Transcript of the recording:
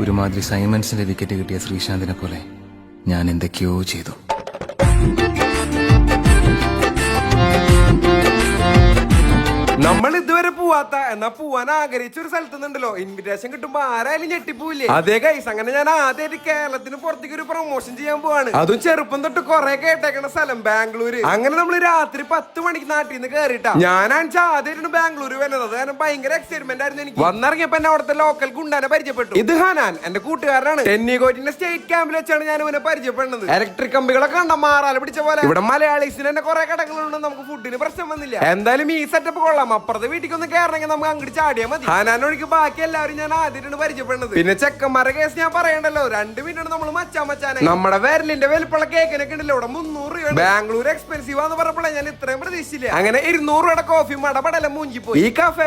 ഒരുമാതിരി സൈമൺസിന്റെ വിക്കറ്റ് കിട്ടിയ ശ്രീശാന്തിനെ പോലെ ഞാൻ എന്തൊക്കെയോ ചെയ്തു. നമ്മൾ ഇതുവരെ പോവാത്ത എന്നാ പോവാൻ ആഗ്രഹിച്ച ഒരു സ്ഥലത്ത് നിന്നുണ്ടല്ലോ. ഇൻവിറ്റേഷൻ കിട്ടുമ്പോ ആരായാലും ഞെട്ടിപ്പോയില്ലേ അതേ കൈസ് അങ്ങനെ ഞാൻ ആദ്യമായിട്ട് കേരളത്തിന് പുറത്തേക്ക് ഒരു പ്രൊമോഷൻ ചെയ്യാൻ പോവാണ്. അതും ചെറുപ്പം തൊട്ട് കൊറേ കേട്ടേക്കണ സ്ഥലം ബാംഗ്ലൂര്. അങ്ങനെ നമ്മൾ രാത്രി പത്ത് മണിക്ക് നാട്ടിൽ നിന്ന് കയറിട്ടാ ഞാനാണെച്ച ആദ്യമായിട്ടാണ് ബാംഗ്ലൂർ വരുന്നത്. അത് കാരണം ഭയങ്കര എക്സൈറ്റ്മെന്റ് ആയിരുന്നു എനിക്ക്. വന്നിറങ്ങിയപ്പോ എന്നെ അവിടുത്തെ ലോക്കൽ ഗുണ്ടാനെ പരിചയപ്പെട്ടു. ഇത് ഹാനാൻ എന്റെ കൂട്ടുകാരനാണ്. ടെന്നികോറ്റിന്റെ സ്റ്റേറ്റ് ക്യാമ്പിൽ വെച്ചാണ് ഞാൻ ഇവനെ പരിചയപ്പെടുന്നത്. ഇലക്ട്രിക് കമ്പികളൊക്കെ കണ്ട മാറാല പിടിച്ച പോലെ. ഇവിടെ മലയാളീസിന് തന്നെ കൊറേ കടകളുണ്ട് നമുക്ക് ഫുഡിന് പ്രശ്നം വന്നില്ല. എന്തായാലും ഈ സെറ്റപ്പ് കൊള്ളാം. അപ്പുറത്തെ വീട്ടിൽ ഒന്ന് കയറണമെങ്കിൽ നമുക്ക് അങ്ങോട്ട് ചാടിയാൽ മതി. ഹാനാനൊഴിക്ക് ബാക്കി എല്ലാവരും ഞാൻ ആദ്യമായിട്ടാണ് പരിചയപ്പെടുന്നത്. പിന്നെ ചെക്കന്മാരുടെ കേസ് ഞാൻ പറയണ്ടല്ലോ. രണ്ട് മിനിറ്റ് നമ്മൾ മച്ചാൻ മച്ചാനെ. നമ്മുടെ വിരലിന്റെ വലിപ്പുള്ള കേക്കിനൊക്കെ ഉണ്ടല്ലോ ഇവിടെ മുന്നൂറ് രൂപ ബാംഗ്ലൂർ എക്സ്പെൻസീവ് ആന്ന് പറഞ്ഞപ്പോഴേ ഞാൻ ഇത്രയും പ്രതീക്ഷിച്ചില്ല. അങ്ങനെ ഇരുന്നൂറ് രൂപയുടെ കോഫി മടപടല മൂഞ്ചി പോയി ഈ കഫേ